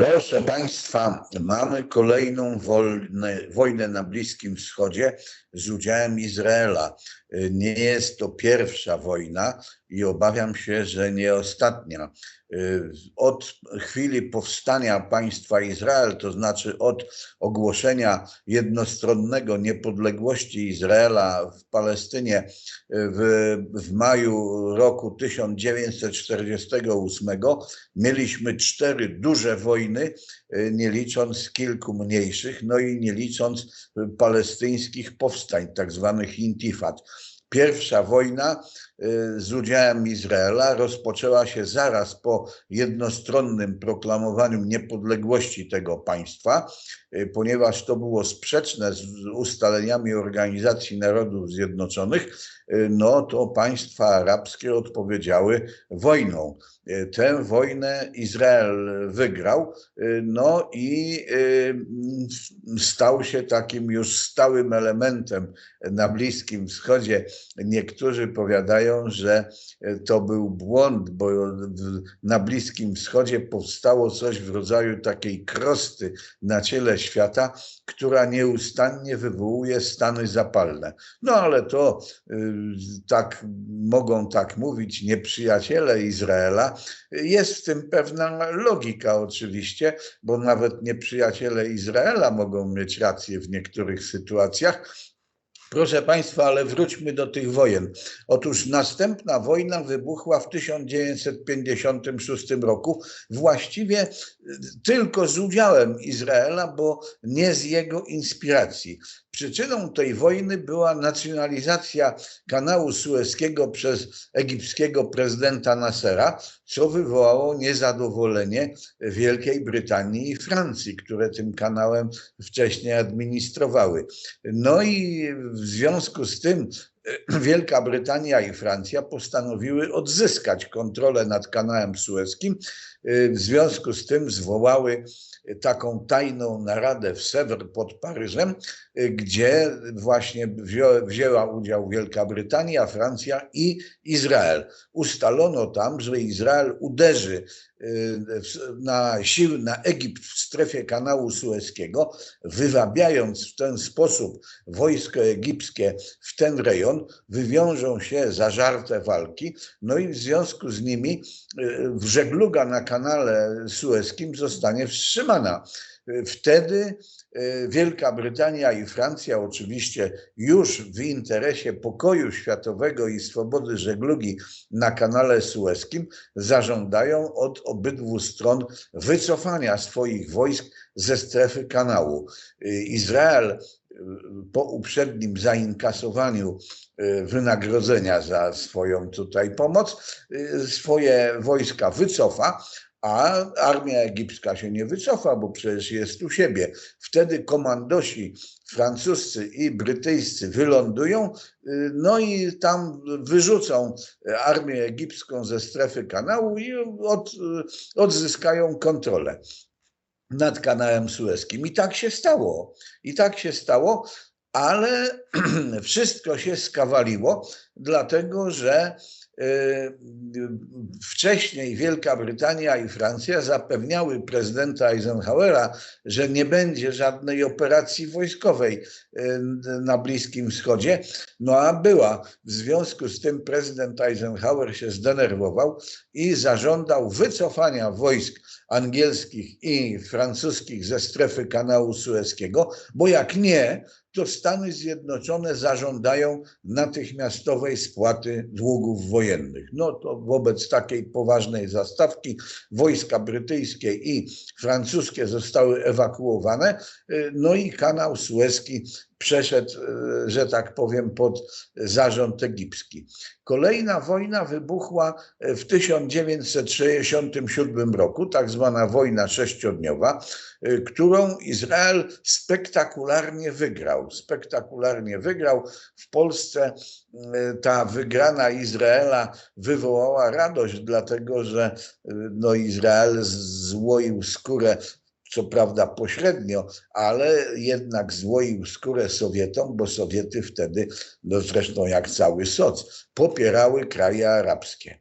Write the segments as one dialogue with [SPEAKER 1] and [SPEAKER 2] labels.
[SPEAKER 1] Proszę Państwa, mamy kolejną wojnę na Bliskim Wschodzie z udziałem Izraela. Nie jest to pierwsza wojna i obawiam się, że nie ostatnia. Od chwili powstania państwa Izrael, to znaczy od ogłoszenia jednostronnego niepodległości Izraela w Palestynie w, w maju roku 1948, mieliśmy cztery duże wojny, nie licząc kilku mniejszych, no i nie licząc palestyńskich powstań, tak zwanych intifad. Pierwsza wojna y, z udziałem Izraela rozpoczęła się zaraz po jednostronnym proklamowaniu niepodległości tego państwa, y, ponieważ to było sprzeczne z ustaleniami Organizacji Narodów Zjednoczonych, y, no to państwa arabskie odpowiedziały wojną. Tę wojnę Izrael wygrał, no i stał się takim już stałym elementem na Bliskim Wschodzie. Niektórzy powiadają, że to był błąd, bo na Bliskim Wschodzie powstało coś w rodzaju takiej krosty na ciele świata, która nieustannie wywołuje stany zapalne. No ale to tak mogą tak mówić nieprzyjaciele Izraela, jest w tym pewna logika oczywiście, bo nawet nieprzyjaciele Izraela mogą mieć rację w niektórych sytuacjach, Proszę Państwa, ale wróćmy do tych wojen. Otóż następna wojna wybuchła w 1956 roku, właściwie tylko z udziałem Izraela, bo nie z jego inspiracji. Przyczyną tej wojny była nacjonalizacja kanału sueskiego przez egipskiego prezydenta Nassera, co wywołało niezadowolenie Wielkiej Brytanii i Francji, które tym kanałem wcześniej administrowały. No i w związku z tym Wielka Brytania i Francja postanowiły odzyskać kontrolę nad kanałem sueskim. W związku z tym zwołały taką tajną naradę w Sewer pod Paryżem, gdzie właśnie wzięła udział Wielka Brytania, Francja i Izrael. Ustalono tam, że Izrael uderzy y, na siły na Egipt w strefie kanału sueskiego, wywabiając w ten sposób wojsko egipskie w ten rejon, wywiążą się zażarte walki, no i w związku z nimi y, żegluga na kanale sueskim zostanie wstrzymana. Wtedy y, Wielka Brytania i Francja, oczywiście już w interesie pokoju światowego i swobody żeglugi na kanale sueskim, zażądają od obydwu stron wycofania swoich wojsk ze strefy kanału. Y, Izrael y, po uprzednim zainkasowaniu wynagrodzenia za swoją tutaj pomoc, swoje wojska wycofa, a armia egipska się nie wycofa, bo przecież jest u siebie. Wtedy komandosi francuscy i brytyjscy wylądują, y, no i tam wyrzucą armię egipską ze strefy kanału i od, y, odzyskają kontrolę nad kanałem sueskim. I tak się stało. I tak się stało, ale wszystko się skawaliło, dlatego że wcześniej Wielka Brytania i Francja zapewniały prezydenta Eisenhowera, że nie będzie żadnej operacji wojskowej y, na Bliskim Wschodzie, no a była. W związku z tym prezydent Eisenhower się zdenerwował i zażądał wycofania wojsk angielskich i francuskich ze strefy kanału sueskiego, bo jak nie, to Stany Zjednoczone zażądają natychmiastowej spłaty długów wojennych. No to wobec takiej poważnej zastawki wojska brytyjskie i francuskie zostały ewakuowane, no i kanał sueski przeszedł, e, że tak powiem, pod zarząd egipski. Kolejna wojna wybuchła w 1967 roku, tak zwana wojna sześciodniowa, e, którą Izrael spektakularnie wygrał. Spektakularnie wygrał. W Polsce e, ta wygrana Izraela wywołała radość, dlatego że no, Izrael złoił skórę co prawda pośrednio, ale jednak złoił skórę Sowietom, bo Sowiety wtedy, no zresztą jak cały soc, popierały kraje arabskie.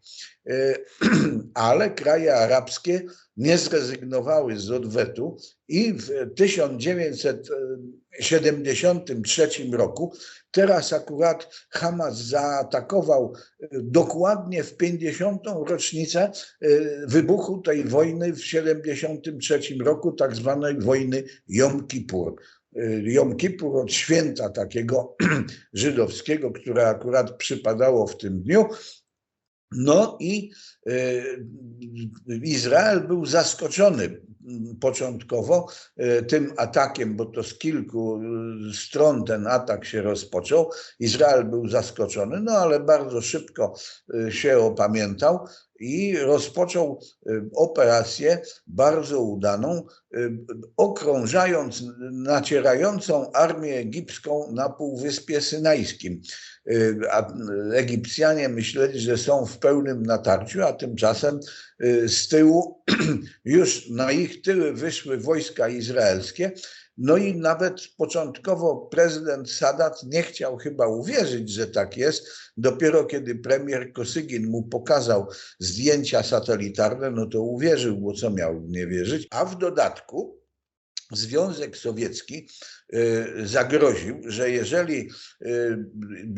[SPEAKER 1] ale kraje arabskie nie zrezygnowały z odwetu i w 1973 roku, teraz akurat Hamas zaatakował dokładnie w 50. rocznicę wybuchu tej wojny w 1973 roku, tak zwanej wojny Jom Kippur. Jom Kippur od święta takiego żydowskiego, które akurat przypadało w tym dniu. No i Izrael był zaskoczony początkowo tym atakiem, bo to z kilku stron ten atak się rozpoczął. Izrael był zaskoczony, no ale bardzo szybko się opamiętał i rozpoczął operację bardzo udaną, okrążając nacierającą armię egipską na Półwyspie Synajskim. A Egipcjanie myśleli, że są w pełnym natarciu, a tymczasem z tyłu już na ich tyły wyszły wojska izraelskie. No i nawet początkowo prezydent Sadat nie chciał chyba uwierzyć, że tak jest. Dopiero kiedy premier Kosygin mu pokazał zdjęcia satelitarne, no to uwierzył, bo co miał nie wierzyć. A w dodatku Związek Sowiecki y, zagroził, że jeżeli y,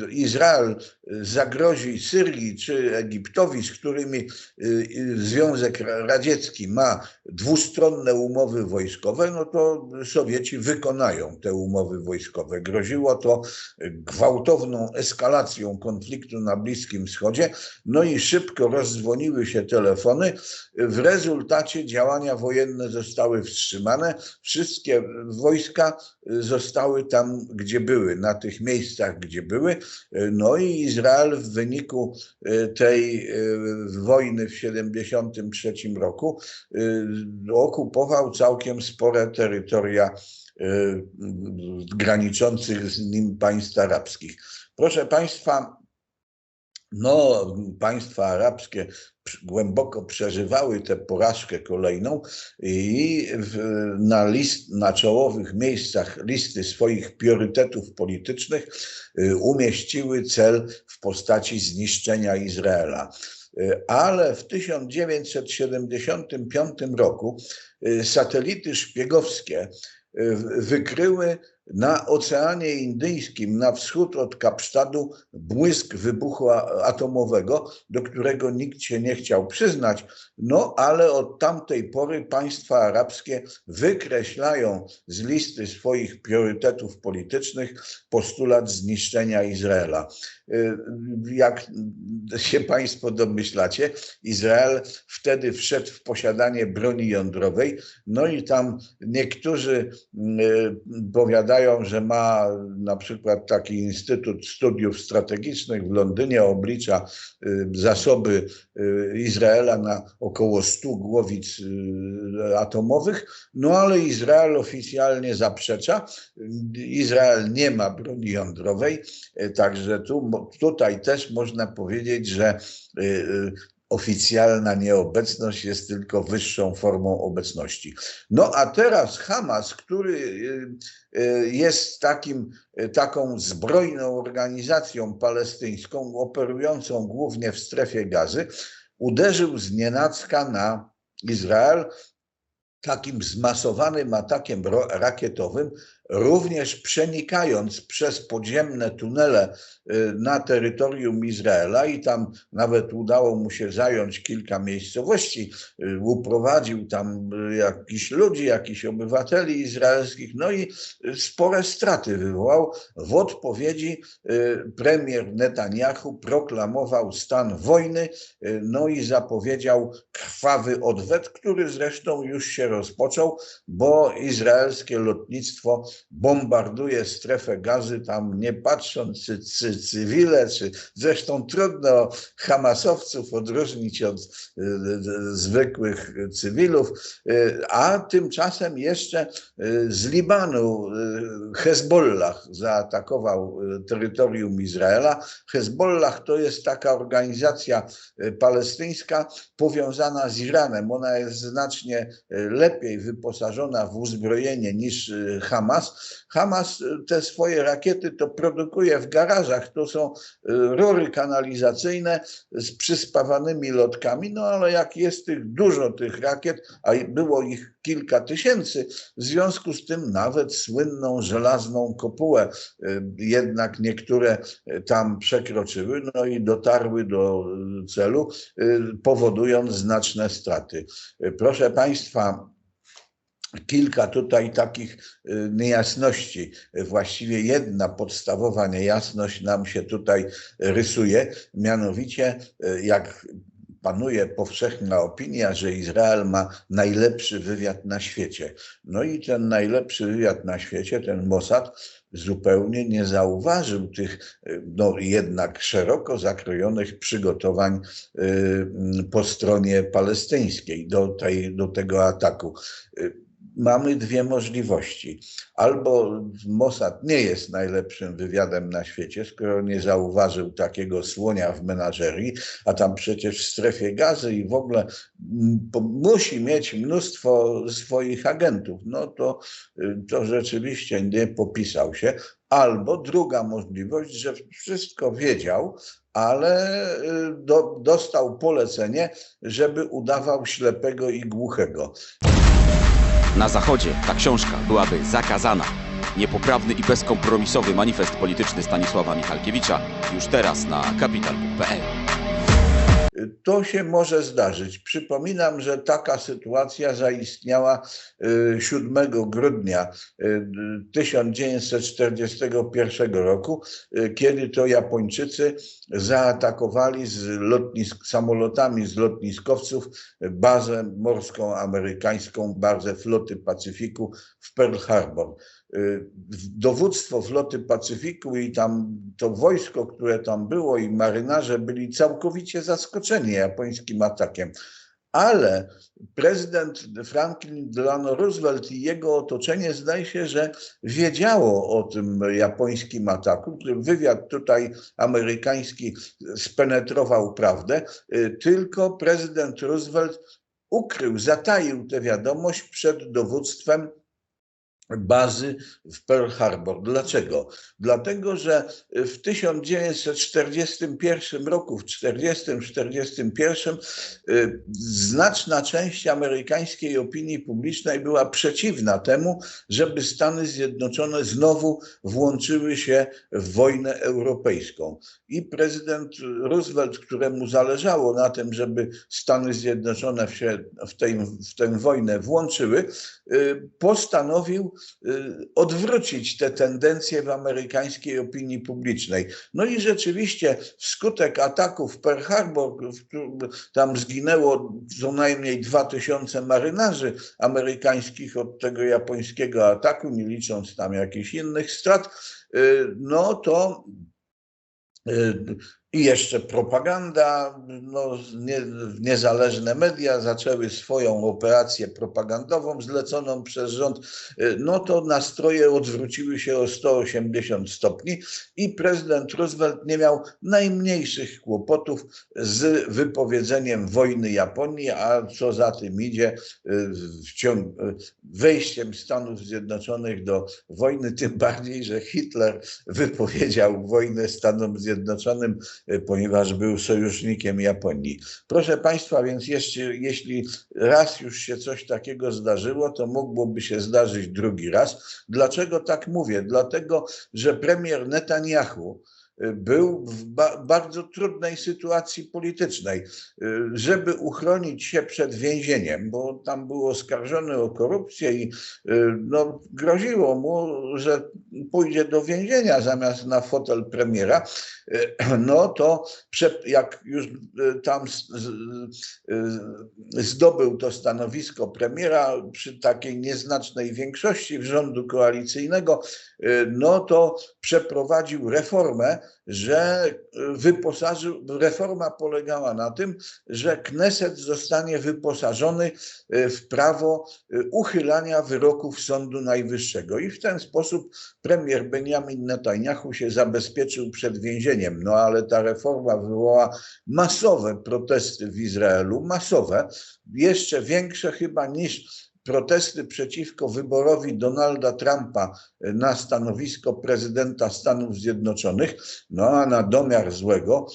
[SPEAKER 1] Izrael zagrozi Syrii czy Egiptowi, z którymi y, Związek Radziecki ma dwustronne umowy wojskowe, no to Sowieci wykonają te umowy wojskowe. Groziło to gwałtowną eskalacją konfliktu na Bliskim Wschodzie, no i szybko rozdzwoniły się telefony. W rezultacie działania wojenne zostały wstrzymane wszystkie wojska zostały tam, gdzie były, na tych miejscach, gdzie były. No i Izrael w wyniku e, tej e, wojny w 1973 roku e, okupował całkiem spore terytoria graniczących z nim państw arabskich. Proszę Państwa, no, państwa arabskie głęboko przeżywały tę porażkę kolejną i na, list, na czołowych miejscach listy swoich priorytetów politycznych y, umieściły cel w postaci zniszczenia Izraela. Y, ale w 1975 roku y, satelity szpiegowskie wykryły na Oceanie Indyjskim, na wschód od Kapsztadu, błysk wybuchu atomowego, do którego nikt się nie chciał przyznać. No ale od tamtej pory państwa arabskie wykreślają z listy swoich priorytetów politycznych postulat zniszczenia Izraela. Y, jak się Państwo domyślacie, Izrael wtedy wszedł w posiadanie broni jądrowej, no i tam niektórzy y, powiadają, że ma na przykład taki Instytut Studiów Strategicznych w Londynie, oblicza y, zasoby Izraela na około 100 głowic atomowych, no ale Izrael oficjalnie zaprzecza. Izrael nie ma broni jądrowej, także tu tutaj też można powiedzieć, że y, y, oficjalna nieobecność jest tylko wyższą formą obecności. No a teraz Hamas, który y, jest takim, taką zbrojną organizacją palestyńską, operującą głównie w strefie gazy, uderzył z nienacka na Izrael takim zmasowanym atakiem rakietowym, również przenikając przez podziemne tunele y, na terytorium Izraela i tam nawet udało mu się zająć kilka miejscowości, y, uprowadził tam y, jakichś ludzi, jakichś obywateli izraelskich, no i spore straty wywołał. W odpowiedzi premier Netanyahu proklamował stan wojny, no i zapowiedział krwawy odwet, który zresztą już się rozpoczął, bo izraelskie lotnictwo bombarduje strefę gazy, tam nie patrząc, czy, czy cywile, czy zresztą trudno Hamasowców odróżnić od y, y, zwykłych cywilów, y, a tymczasem jeszcze z Libanu Hezbollah zaatakował terytorium Izraela. Hezbollah to jest taka organizacja palestyńska powiązana z Iranem. Ona jest znacznie lepiej wyposażona w uzbrojenie niż Hamas. Hamas te swoje rakiety to produkuje w garażach, to są rury kanalizacyjne z przyspawanymi lotkami, no ale jak jest tych dużo tych rakiet, a było ich kilka tysięcy, w związku z tym nawet słynną żelazną kopułę jednak niektóre tam przekroczyły, no i dotarły do celu, powodując znaczne straty. Proszę Państwa, kilka tutaj takich niejasności. Właściwie jedna podstawowa niejasność nam się tutaj rysuje, mianowicie jak panuje powszechna opinia, że Izrael ma najlepszy wywiad na świecie. No i ten najlepszy wywiad na świecie, ten Mossad, zupełnie nie zauważył tych no, jednak szeroko zakrojonych przygotowań y, po stronie palestyńskiej do, tej, do tego ataku mamy dwie możliwości. Albo Mossad nie jest najlepszym wywiadem na świecie, skoro nie zauważył takiego słonia w menażerii, a tam przecież w strefie gazy i w ogóle musi mieć mnóstwo swoich agentów. No to, to rzeczywiście nie popisał się. Albo druga możliwość, że wszystko wiedział, ale y, do, dostał polecenie, żeby udawał ślepego i głuchego.
[SPEAKER 2] Na Zachodzie ta książka byłaby zakazana. Niepoprawny i bezkompromisowy manifest polityczny Stanisława Michalkiewicza już teraz na kapital.pl.
[SPEAKER 1] To się może zdarzyć. Przypominam, że taka sytuacja zaistniała 7 y, grudnia 1941 y, roku, y, kiedy to Japończycy zaatakowali z lotnisk, samolotami z lotniskowców bazę morską amerykańską, bazę floty Pacyfiku w Pearl Harbor dowództwo floty Pacyfiku i tam to wojsko, które tam było i marynarze byli całkowicie zaskoczeni japońskim atakiem. Ale prezydent Franklin Delano Roosevelt i jego otoczenie zdaje się, że wiedziało o tym japońskim ataku. Wywiad tutaj amerykański spenetrował prawdę, tylko prezydent Roosevelt ukrył, zataił tę wiadomość przed dowództwem bazy w Pearl Harbor. Dlaczego? Dlatego, że w 1941 roku, w 1940-1941 y, znaczna część amerykańskiej opinii publicznej była przeciwna temu, żeby Stany Zjednoczone znowu włączyły się w wojnę europejską. I prezydent Roosevelt, któremu zależało na tym, żeby Stany Zjednoczone się w, tej, w tę wojnę włączyły, y, postanowił odwrócić te tendencje w amerykańskiej opinii publicznej. No i rzeczywiście wskutek ataków Pearl Harbor, tam zginęło co najmniej 2000 marynarzy amerykańskich od tego japońskiego ataku, nie licząc tam jakichś innych strat, y, no to y, i jeszcze propaganda, no, nie, niezależne media zaczęły swoją operację propagandową zleconą przez rząd, no to nastroje odwróciły się o 180 stopni i prezydent Roosevelt nie miał najmniejszych kłopotów z wypowiedzeniem wojny Japonii, a co za tym idzie, w ciągu, wejściem Stanów Zjednoczonych do wojny, tym bardziej, że Hitler wypowiedział wojnę Stanom Zjednoczonym ponieważ był sojusznikiem Japonii. Proszę Państwa, więc jeszcze, jeśli raz już się coś takiego zdarzyło, to mogłoby się zdarzyć drugi raz. Dlaczego tak mówię? Dlatego, że premier Netanyahu, był w ba bardzo trudnej sytuacji politycznej. Żeby uchronić się przed więzieniem, bo tam był oskarżony o korupcję i no, groziło mu, że pójdzie do więzienia zamiast na fotel premiera, no to jak już tam zdobył to stanowisko premiera przy takiej nieznacznej większości rządu koalicyjnego, no to przeprowadził reformę, że wyposażył, reforma polegała na tym, że Kneset zostanie wyposażony e, w prawo e, uchylania wyroków Sądu Najwyższego. I w ten sposób premier Benjamin Netanyahu się zabezpieczył przed więzieniem. No ale ta reforma wywołała masowe protesty w Izraelu, masowe, jeszcze większe chyba niż protesty przeciwko wyborowi Donalda Trumpa na stanowisko prezydenta Stanów Zjednoczonych, no a na domiar złego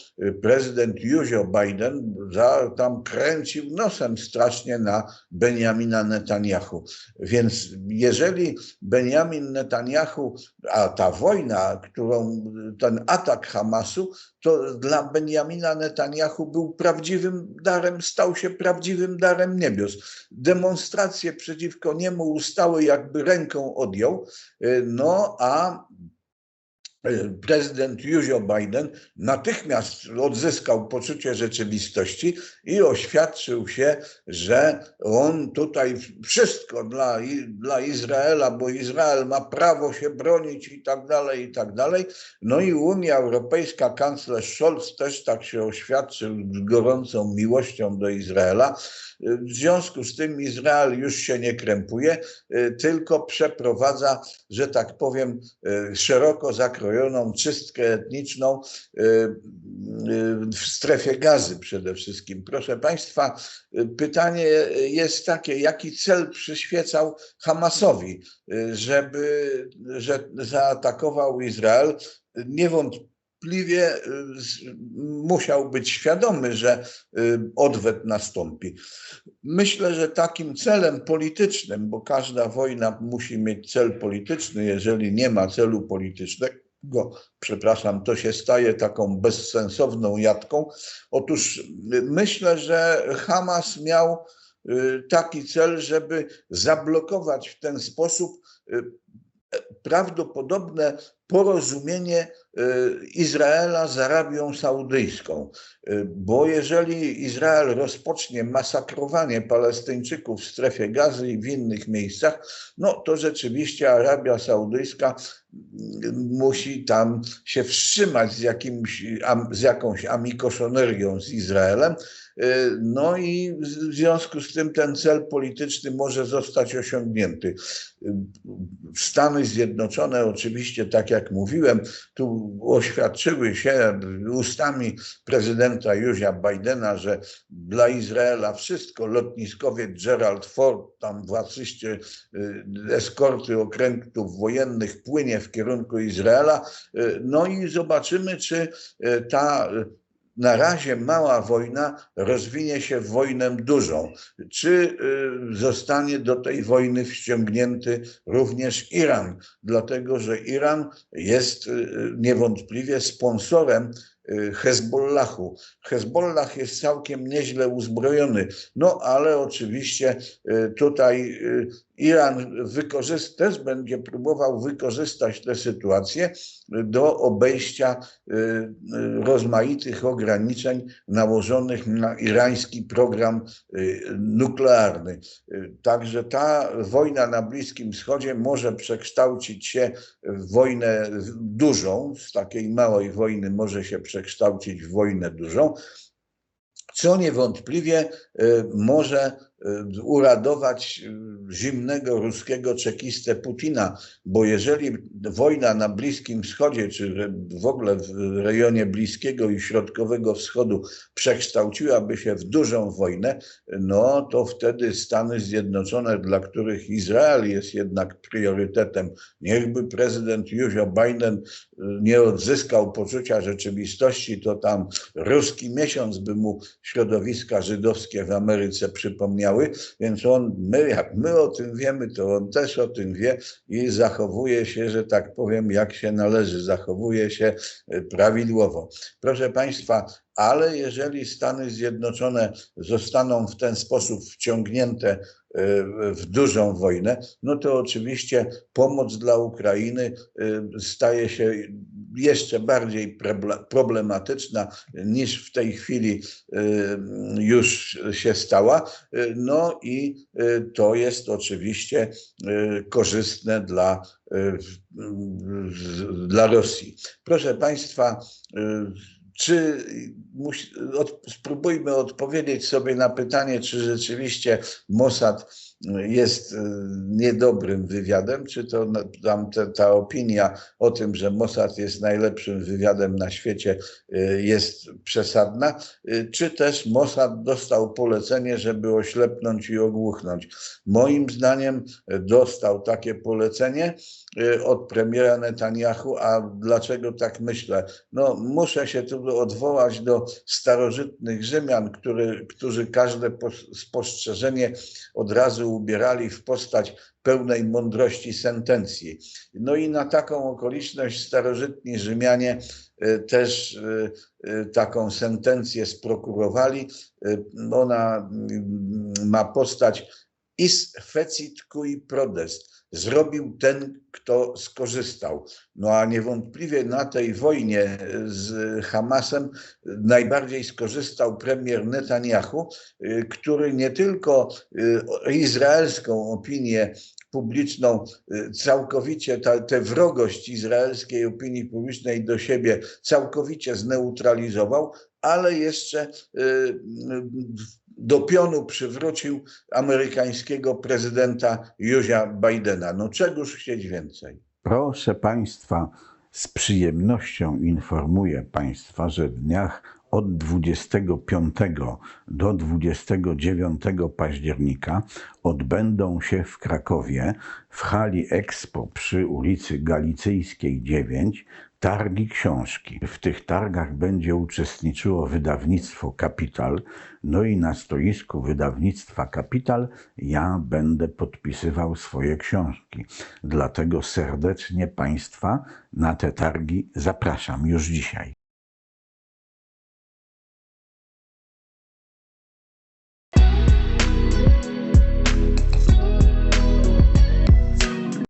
[SPEAKER 1] prezydent Józio Biden za, tam kręcił nosem strasznie na Benjamina Netanyahu. Więc jeżeli Benjamin Netanyahu, a ta wojna, którą ten atak Hamasu, to dla Benjamina Netanyahu był prawdziwym darem, stał się prawdziwym darem niebios. Demonstracje przeciwko niemu ustały, jakby ręką odjął, no a prezydent Józio Biden natychmiast odzyskał poczucie rzeczywistości i oświadczył się, że on tutaj wszystko dla, dla Izraela, bo Izrael ma prawo się bronić i tak dalej, i tak dalej. No i Unia Europejska, kanclerz Scholz też tak się oświadczył z gorącą miłością do Izraela. W związku z tym Izrael już się nie krępuje, tylko przeprowadza, że tak powiem, szeroko zakrojoną czystkę etniczną w strefie gazy przede wszystkim. Proszę Państwa, pytanie jest takie, jaki cel przyświecał Hamasowi, żeby że zaatakował Izrael? Niewątpliwie niewątpliwie y, musiał być świadomy, że y, odwet nastąpi. Myślę, że takim celem politycznym, bo każda wojna musi mieć cel polityczny, jeżeli nie ma celu politycznego, przepraszam, to się staje taką bezsensowną jatką. Otóż y, myślę, że Hamas miał taki cel, żeby zablokować w ten sposób prawdopodobne porozumienie e, Izraela z Arabią Saudyjską. E, bo jeżeli Izrael rozpocznie masakrowanie Palestyńczyków w strefie gazy i w innych miejscach, no to rzeczywiście Arabia Saudyjska musi tam się wstrzymać z, jakimś, z jakąś amikoszonerią z Izraelem. E, no i w związku z tym ten cel polityczny może zostać osiągnięty. Stany Zjednoczone oczywiście, tak jak mówiłem, tu oświadczyły się ustami prezydenta Józia Bidena, że dla Izraela wszystko, lotniskowiec Gerald Ford, tam w y, eskorty okrętów wojennych płynie w kierunku Izraela. Y, no i zobaczymy, czy y, ta na razie mała wojna rozwinie się w wojnę dużą. Czy zostanie do tej wojny wciągnięty również Iran? Dlatego, że Iran jest niewątpliwie sponsorem Hezbollahu. Hezbollah jest całkiem nieźle uzbrojony, no ale oczywiście tutaj Iran też będzie próbował wykorzystać tę sytuację do obejścia y, y, rozmaitych ograniczeń nałożonych na irański program y, nuklearny. Także ta wojna na Bliskim Wschodzie może przekształcić się w wojnę dużą, z takiej małej wojny może się przekształcić w wojnę dużą, co niewątpliwie może uradować y, zimnego ruskiego czekistę Putina, bo jeżeli wojna na Bliskim Wschodzie, czy w ogóle w rejonie Bliskiego i Środkowego Wschodu przekształciłaby się w dużą wojnę, no to wtedy Stany Zjednoczone, dla których Izrael jest jednak priorytetem, niechby prezydent Józio Biden y, nie odzyskał poczucia rzeczywistości, to tam ruski miesiąc by mu środowiska żydowskie w Ameryce przypomniały, więc on, my, jak my o tym wiemy, to on też o tym wie i zachowuje się, że tak powiem, jak się należy, zachowuje się e, prawidłowo. Proszę Państwa, ale jeżeli Stany Zjednoczone zostaną w ten sposób wciągnięte e, w dużą wojnę, no to oczywiście pomoc dla Ukrainy e, staje się jeszcze bardziej problematyczna niż w tej chwili y, już się stała. Y, no i y, to jest oczywiście korzystne dla, dla Rosji. Proszę Państwa, czy spróbujmy odpowiedzieć sobie na pytanie, czy rzeczywiście Mossad jest y, niedobrym wywiadem, czy to tam te, ta opinia o tym, że Mossad jest najlepszym wywiadem na świecie y, jest przesadna, y, czy też Mossad dostał polecenie, żeby oślepnąć i ogłuchnąć. Moim zdaniem dostał takie polecenie od premiera Netanyahu, a dlaczego tak myślę? No, muszę się tu odwołać do starożytnych Rzymian, który, którzy każde pos- spostrzeżenie od razu ubierali w postać pełnej mądrości sentencji. No i na taką okoliczność starożytni Rzymianie y, też y, y, taką sentencję sprokurowali. Ona mm, ma postać is fecit cui prodest. Zrobił ten, kto skorzystał. No a niewątpliwie na tej wojnie z Hamasem najbardziej skorzystał premier Netanyahu, który nie tylko y, izraelską opinię publiczną, y, całkowicie ta- tę wrogość izraelskiej opinii publicznej do siebie całkowicie zneutralizował, ale jeszcze y, do pionu przywrócił amerykańskiego prezydenta Józia Bidena. No czegoż chcieć więcej?
[SPEAKER 3] Proszę Państwa, z przyjemnością informuję Państwa, że w dniach od 25 do 29 października odbędą się w Krakowie w hali Expo przy ulicy Galicyjskiej 9 targi książki. W tych targach będzie uczestniczyło wydawnictwo Kapital, no i na stoisku wydawnictwa Kapital ja będę podpisywał swoje książki. Dlatego serdecznie Państwa na te targi zapraszam już dzisiaj.